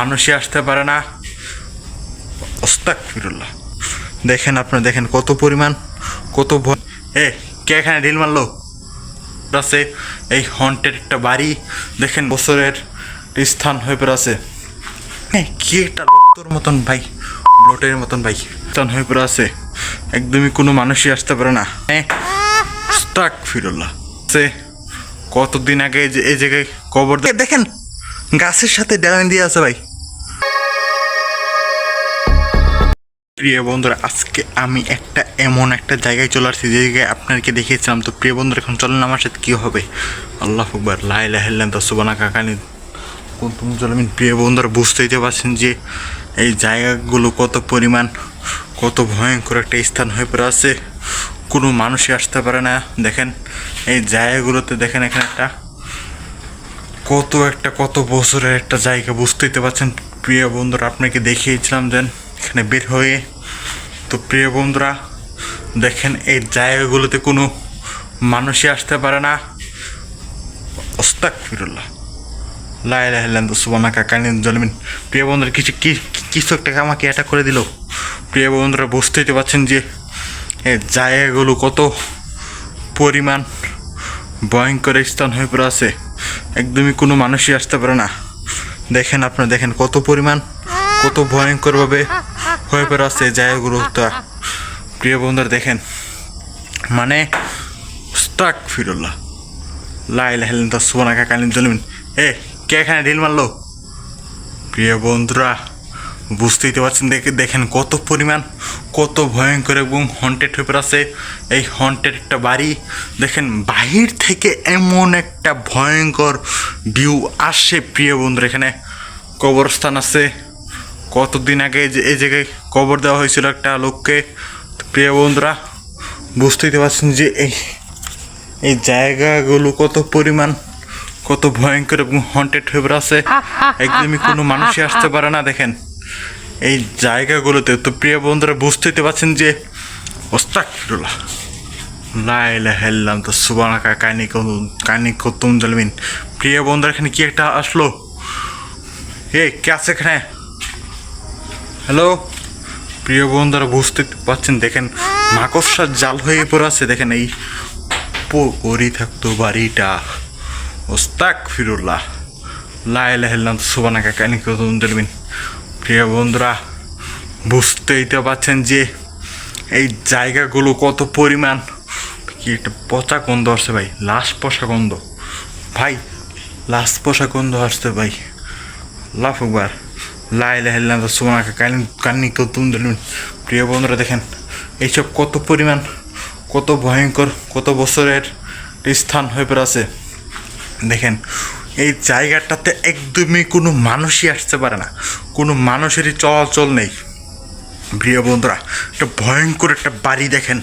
মানুষই আসতে পারে না। ওস্তাক ফিরুল্লাহ দেখেন আপনারা, দেখেন কত পরিমাণ, কত এ, কে এখানে ঢিল মারলো? আছে এই হন্টের একটা বাড়ি, দেখেন বছরের স্থান হয়ে পড়ে হ্যাঁ কি একটা রক্তর মতন ভাই, ব্লটের মতন ভাই, স্থান হয়ে পড়ে আছে একদমই কোনো মানুষই আসতে পারে না। হ্যাঁ ফিরুল্লাহ সে কতদিন আগে এই জায়গায় কবর দেখেন, গাছের সাথে ডেলান দিয়ে আছে ভাই। প্রিয় বন্ধুরা, আজকে আমি একটা এমন একটা জায়গায় চলে আসছি যে জায়গায় আপনাকে দেখিয়েছিলাম। তো প্রিয় বন্ধুরা, এখন চলেন আমার সাথে, কী হবে? আল্লাহ আকবর লাইলা হেললেন তো সুবানা কাকানি। কোন তুমি চলবেন প্রিয় বন্ধুরা, বুঝতেই তো পারছেন যে এই জায়গাগুলো কত পরিমাণ, কত ভয়ঙ্কর একটা স্থান হয়ে পড়ে আছে। কোনো মানুষই আসতে পারে না। দেখেন, এই জায়গাগুলোতে দেখেন এখানে একটা কত একটা, কত বছরের একটা জায়গা, বুঝতেই তো পারছেন। প্রিয় বন্ধুরা, আপনাকে দেখিয়েছিলাম যেন এখানে বের হয়ে তো প্রিয় বন্ধুরা, দেখেন এই জায়গাগুলোতে কোনো মানুষই আসতে পারে না। ওস্তাক ফিরুল্লাহ লাইলাহিল্লাহ সুবানা কাকানিন জলমিন। প্রিয় বন্ধুরা, কিছু কি কিছু একটা আমাকে এটা করে দিল। প্রিয় বন্ধুরা, বুঝতেই তো পারছেন যে এই জায়গাগুলো কত পরিমাণ ভয়ঙ্কর স্থান হয়ে পড়ে আছে। একদমই কোনো মানুষই আসতে পারে না। দেখেন আপনারা, দেখেন কত পরিমাণ, কত ভয়ঙ্করভাবে হয়ে এই জায়গাগুলো তা প্রিয় বন্ধুরা দেখেন। মানে স্টাক ফিরুল্লাহ লাইল হেলেন তো সুবনা কাকালীন জলমিন। এ, কে এখানে ঢিল মারলো? প্রিয় বন্ধুরা, বুঝতেই তো পারছেন দেখে দেখেন কত পরিমাণ, কত ভয়ঙ্কর এবং হন্টেড হয়ে আছে এই হন্টেড একটা বাড়ি। দেখেন, বাহির থেকে এমন একটা ভয়ঙ্কর ভিউ আসে প্রিয় বন্ধুরা, এখানে কবরস্থান আছে। কতদিন আগে এই জায়গায় কবর দেওয়া হয়েছিল একটা লোককে? প্রিয় বন্ধুরা, বুঝতেই পারছেন যে এই এই জায়গাগুলো কত পরিমাণ, কত ভয়ঙ্কর এবং হন্টেড হয়ে আছে একদমই কোনো মানুষই আসতে পারে না, দেখেন। এই জায়গাগুলোতে, তো প্রিয় বন্ধুরা, বুঝতেই পারছেন যে হেললাম তো সুবানা কানি কানি কতুম জলমিন। প্রিয় বন্ধুরা, এখানে কি একটা আসলো? এ কে আছে এখানে? হ্যালো? প্রিয় বন্ধুরা, বুঝতে পারছেন, দেখেন, মাকড়সার জাল হয়ে পড়ে আছে, দেখেন এই পরি থাকতো বাড়িটা। ওস্তাক ফিরুল্লাহ, লাইলা হেললাম, সুবানা কাকানি কতুম জলমিন প্রিয় বন্ধুরা, বুঝতেই তো পারছেন যে এই জায়গাগুলো কত পরিমাণ। কি একটা পচা গন্ধ আসছে ভাই, লাশ পচা গন্ধ। ভাই, লাশ পচা গন্ধ আসছে ভাই। লাফ একবার লাই লাহিল্লাম সুমাকে কানি কান্নি তুম দিলেন প্রিয় বন্ধুরা দেখেন, এইসব কত পরিমাণ, কত ভয়ঙ্কর, কত বছরের স্থান হয়ে পড়ে আছে দেখেন, এই জায়গাটাতে একদমই কোনো মানুষই আসতে পারে না, কোনো মানুষেরই চলাচল নেই। প্রিয় বন্ধুরা, একটা ভয়ঙ্কর একটা বাড়ি দেখেন।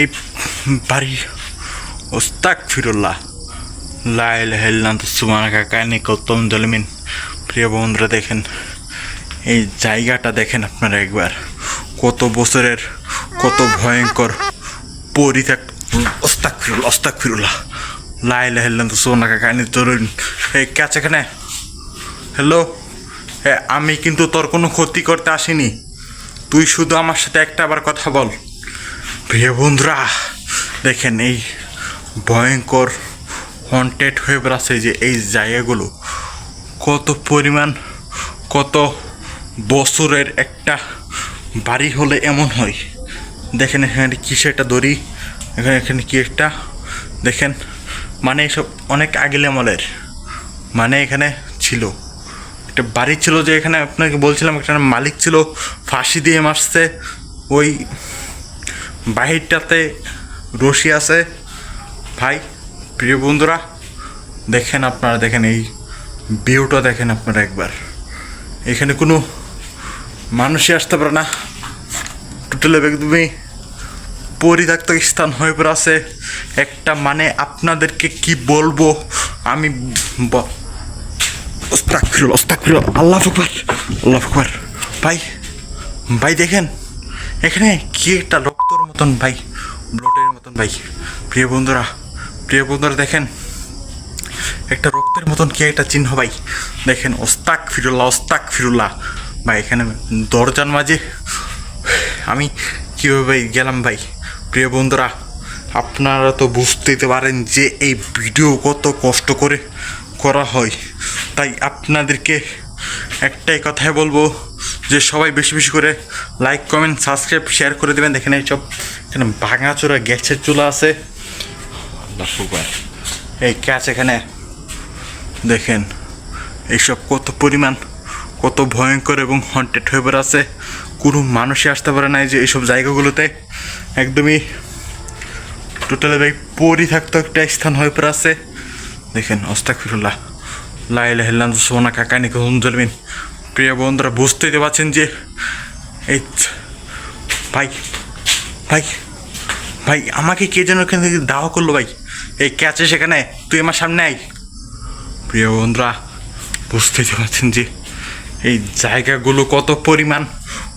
এই বাড়ি ওস্তাক ফিরুল্লাহ লাইল হেল্লান তো সুমানাকা কানি কৌতম জলমিন প্রিয় বন্ধুরা, দেখেন, এই জায়গাটা দেখেন আপনারা একবার। কত বছরের, কত ভয়ঙ্কর পরিত্যাগ ওস্তাক ফিরুল্লাহ ওস্তাক ফিরুল্লাহ লাইল হেল্লান তো সুমানাকা কানি জলমিন এই কাছে এখানে? হ্যালো হ্যাঁ আমি কিন্তু তোর কোনো ক্ষতি করতে আসিনি। তুই শুধু আমার সাথে একটা আবার কথা বল। প্রিয় বন্ধুরা, দেখেন এই ভয়ঙ্কর হন্টেড হয়ে বেড়াচ্ছে যে এই জায়গাগুলো। কত পরিমাণ, কত বছরের একটা বাড়ি হলে এমন হয়। দেখেন এখানে কিসে একটা দড়ি, এখানে এখানে কি একটা। দেখেন মানে এসব অনেক আগের আমলের মানে এখানে ছিল। একটা বাড়ি ছিল যে এখানে আপনাকে বলছিলাম, একটা মালিক ছিল, ফাঁসি দিয়ে মারছে। ওই বাহিরটাতে রশি আছে। ভাই, প্রিয় বন্ধুরা, দেখেন আপনারা, দেখেন এই ভিউটা দেখেন আপনারা একবার। এখানে কোনো মানুষই আসতে পারে না। টোটাল একদমই পরিত্যক্ত স্থান হয়ে পড়ে আছে। একটা মানে আপনাদেরকে কি বলব? আমি আল্লাহ আকবার আল্লাহ আকবার। ভাই ভাই দেখেন, এখানে কি একটা রক্তর মতন ভাই ব্লটের মতন ভাই। প্রিয় বন্ধুরা প্রিয় বন্ধুরা দেখেন একটা রক্তের মতন কি একটা চিহ্ন ভাই? দেখেন ওস্তাক ফিরুল্লাহ ওস্তাক ফিরুল্লাহ। ভাই এখানে দরজার মাঝে আমি কীভাবে ভাই গেলাম ভাই? প্রিয় বন্ধুরা আপনারা তো বুঝতেই পারেন যে এই ভিডিও কত কষ্ট করে করা হয়। তাই আপনাদেরকে একটাই কথাই বলব যে সবাই বেশি বেশি করে লাইক কমেন্ট সাবস্ক্রাইব শেয়ার করে দেবেন। দেখেন এইসব এখানে ভাঙাচোরা গ্যাসের চুলা আছে। এই ক্যাচ এখানে দেখেন, এইসব কত পরিমাণ, কত ভয়ঙ্কর এবং হন্টেড হয়ে পড়ে আছে। কোনো মানুষই আসতে পারে না যে এইসব জায়গাগুলোতে। একদমই টোটালি ভাই পরি থাকতো একটা স্থান হয়ে পড়ে আছে। দেখেন অস্তাক ফিরুল্লাহ লাইলা হেল্লাম সোনা কাকানি জলমিন প্রিয় বন্ধুরা, বুঝতেই তো পারছেন যে এই ভাই ভাই ভাই, আমাকে কে যেন এখান থেকে দাওয়া করল ভাই? এই ক্যাচে সেখানে তুই আমার সামনে আয়। প্রিয় বন্ধুরা, বুঝতেই পারছেন যে এই জায়গাগুলো কত পরিমাণ,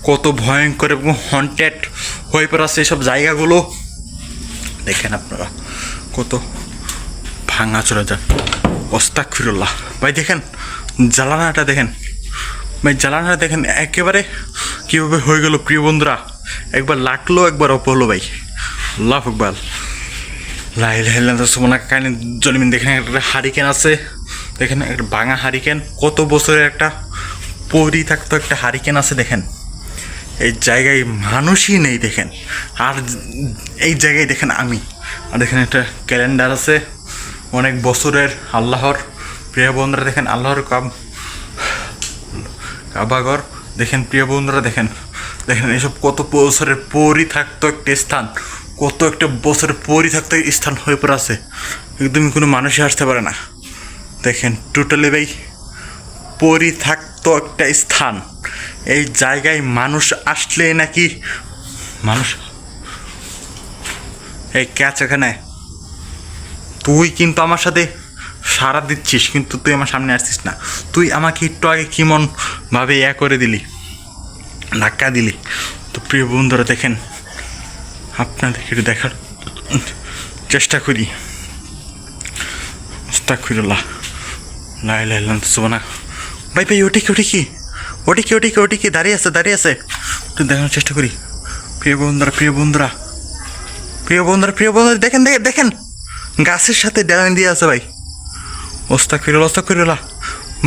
কত ভয়ঙ্কর এবং হন্টেড হয়ে পড়াচ্ছে এইসব জায়গাগুলো। দেখেন আপনারা, কত ভাঙা চলে যান অস্তাক ফিরুল্লাহ ভাই, দেখেন, জ্বালানাটা দেখেন। ভাই, জ্বালানাটা দেখেন, একেবারে কীভাবে হয়ে গেল, প্রিয় বন্ধুরা। একবার লাগল, একবার অপ হলো, ভাই। আল্লাহ আকবার। লাইল হেলেন সুমনা কাহিনী জলিমিন দেখেন, একটা হারিকেন আছে। দেখেন একটা ভাঙা হারিকেন, কত বছরের একটা পরি থাকতো একটা হারিকেন আছে দেখেন। এই জায়গায় মানুষই নেই দেখেন। আর এই জায়গায় দেখেন আমি। আর দেখেন একটা ক্যালেন্ডার আছে, অনেক বছরের আল্লাহর। প্রিয় বন্ধুরা দেখেন, আল্লাহর কাব, কাবাগর। দেখেন, প্রিয় বন্ধুরা দেখেন দেখেন এসব কত বছরের পরই থাকতো একটা স্থান। কত একটা বছরের পরই থাকতো স্থান হয়ে পড়ে আছে। একদমই কোনো মানুষই আসতে পারে না। দেখেন টোটালি ভাই পরি থাকতো একটা স্থান। এই জায়গায় মানুষ আসলে নাকি মানুষ এই ক্যাচ এখানে তুই কিন্তু আমার সাথে সারা দিচ্ছিস, কিন্তু তুই আমার সামনে আসছিস না। তুই আমাকে একটু আগে কেমন ভাবে ইয়া করে দিলি, ধাক্কা দিলি। তো প্রিয় বন্ধুরা, দেখেন, আপনাদেরকে একটু দেখার চেষ্টা করি। আস্তাগফিরুল্লাহ লা ইলাহা ইল্লাল্লাহ সুবহানাক ভাই ভাই ওটি কি ওটি কি? ওটি কি ওটি কি ওটি কি? দাঁড়িয়ে আছে দাঁড়িয়ে আছে। একটু দেখানোর চেষ্টা করি। প্রিয় বন্ধুরা প্রিয় বন্ধুরা। প্রিয় বন্ধুরা প্রিয় বন্ধুরা, দেখেন দেখেন দেখেন। গাছের সাথে ডেলান দিয়ে আছে ভাই। ওস্তাক ফিরল ওস্তাক ফিরল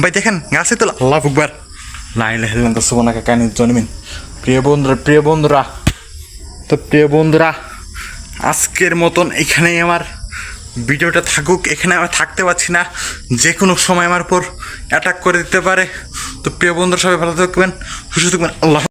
ভাই, দেখেন, গাছে তো আল্লাহ ফুকবার লাইলে হেলেন তো সুবনাকে কানি জন্মিন প্রিয় বন্ধুরা প্রিয় বন্ধুরা। তো প্রিয় বন্ধুরা, আজকের মতন এখানেই আমার ভিডিওটা থাকুক, এখানে আমি থাকতে পারছি না যে কোনো সময় আমার উপর অ্যাটাক করে দিতে পারে। তো প্রিয় বন্ধুরা, সবাই ভালো থাকবেন, সুস্থ থাকবেন, আল্লাহ